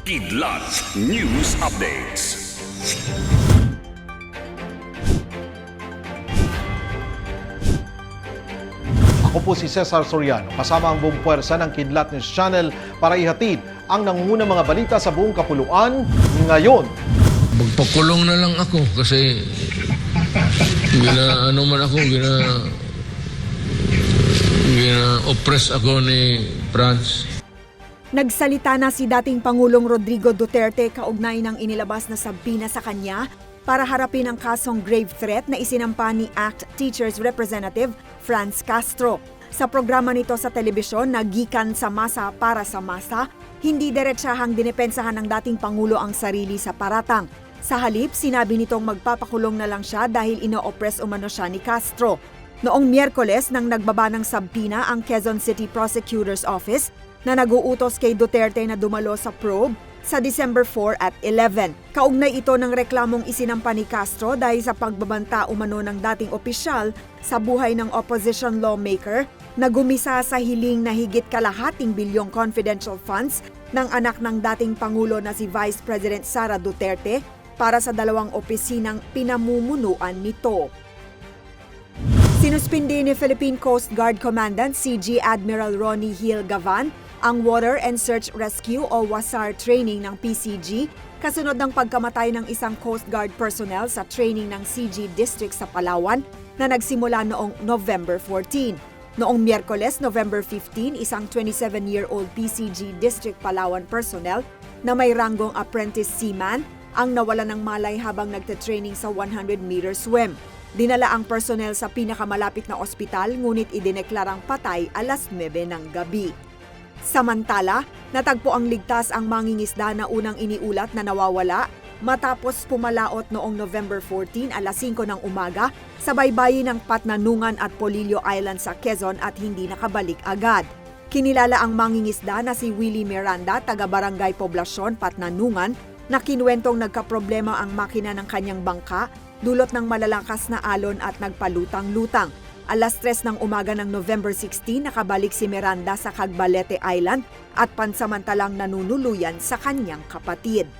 Kidlat News Updates. Ako po si Cesar Soriano, kasama ang buong puwersa ng Kidlat News Channel para ihatid ang nangungunang mga balita sa buong kapuluan ngayon. Magpakulong na lang ako kasi gina ano man ako gina gina oppress ako ni France. Nagsalita na si dating Pangulong Rodrigo Duterte kaugnay ng inilabas na sabina sa kanya para harapin ang kasong grave threat na isinampa ni ACT Teachers Representative Franz Castro. Sa programa nito sa telebisyon na gikan sa masa para sa masa, hindi diretsahang dinepensahan ng dating Pangulo ang sarili sa paratang. Sa halip, sinabi nitong magpapakulong na lang siya dahil ino-oppress umano siya ni Castro. Noong Miyerkules nang nagbaba ng sabpina ang Quezon City Prosecutor's Office na naguutos kay Duterte na dumalo sa probe sa December 4 at 11. Kaugnay ito ng reklamong isinampa ni Castro dahil sa pagbabanta umano ng dating opisyal sa buhay ng opposition lawmaker na gumisa sa hiling na higit kalahating bilyong confidential funds ng anak ng dating Pangulo na si Vice President Sara Duterte para sa dalawang opisinang pinamumunuan nito. Sinuspindi ni Philippine Coast Guard Commandant CG Admiral Ronnie Hill Gavan ang Water and Search Rescue o WASAR training ng PCG kasunod ng pagkamatay ng isang Coast Guard personnel sa training ng CG District sa Palawan na nagsimula noong November 14. Noong Miyerkules, November 15, isang 27-year-old PCG District Palawan personnel na may ranggong apprentice seaman ang nawala ng malay habang nagte-training sa 100-meter swim. Dinala ang personnel sa pinakamalapit na ospital ngunit idineklarang patay alas 9 ng gabi. Samantala, natagpo ang ligtas ang mangingisda na unang iniulat na nawawala matapos pumalaot noong November 14 alas 5 ng umaga sa baybayin ng Patnanungan at Polillo Island sa Quezon at hindi nakabalik agad. Kinilala ang mangingisda na si Willie Miranda, taga-barangay Poblasyon, Patnanungan, na kinuwentong nagkaproblema ang makina ng kanyang bangka dulot ng malalakas na alon at nagpalutang-lutang. Alas 3 ng umaga ng November 16, nakabalik si Miranda sa Cagbalete Island at pansamantalang nanunuluyan sa kanyang kapatid.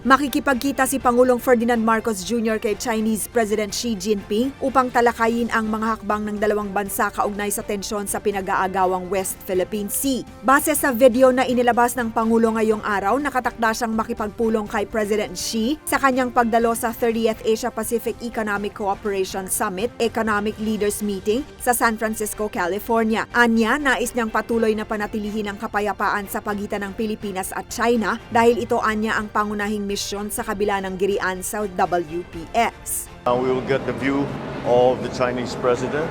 Makikipagkita si Pangulong Ferdinand Marcos Jr. kay Chinese President Xi Jinping upang talakayin ang mga hakbang ng dalawang bansa kaugnay sa tensyon sa pinag-aagawang West Philippine Sea. Base sa video na inilabas ng Pangulo ngayong araw, nakatakda siyang makipagpulong kay President Xi sa kanyang pagdalo sa 30th Asia-Pacific Economic Cooperation Summit Economic Leaders Meeting sa San Francisco, California. Anya, nais niyang patuloy na panatilihin ang kapayapaan sa pagitan ng Pilipinas at China dahil ito anya ang pangunahing misyon sa kabila ng girian sa WPX. Uh, we will get the view of the Chinese president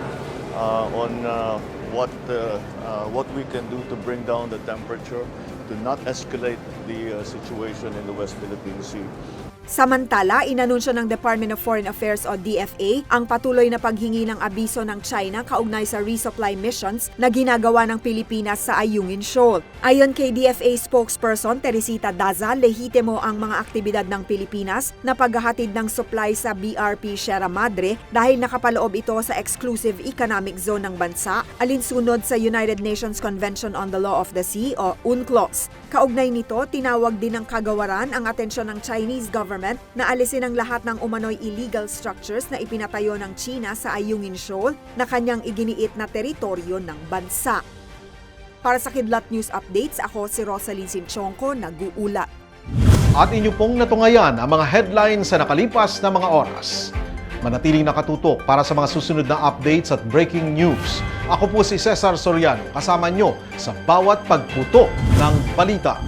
uh, on uh, what uh, uh, what we can do to bring down the temperature, to not escalate the uh, situation in the West Philippine Sea. Samantala, inanunsyo ng Department of Foreign Affairs o DFA ang patuloy na paghingi ng abiso ng China kaugnay sa resupply missions na ginagawa ng Pilipinas sa Ayungin Shoal. Ayon kay DFA spokesperson Teresita Daza, lehitimo ang mga aktibidad ng Pilipinas na paghahatid ng supply sa BRP Sierra Madre dahil nakapaloob ito sa exclusive economic zone ng bansa alinsunod sa United Nations Convention on the Law of the Sea o UNCLOS. Kaugnay nito, tinawag din ng kagawaran ang atensyon ng Chinese government na alisin ang lahat ng umano'y illegal structures na ipinatayo ng China sa Ayungin Shoal na kanyang iginiit na teritoryo ng bansa. Para sa Kidlat News Updates, ako si Rosaline Sinchonko, nag-uulat. At inyo pong natungayan ang mga headlines sa nakalipas na mga oras. Manatiling nakatutok para sa mga susunod na updates at breaking news. Ako po si Cesar Soriano, kasama nyo sa bawat pagputo ng balita.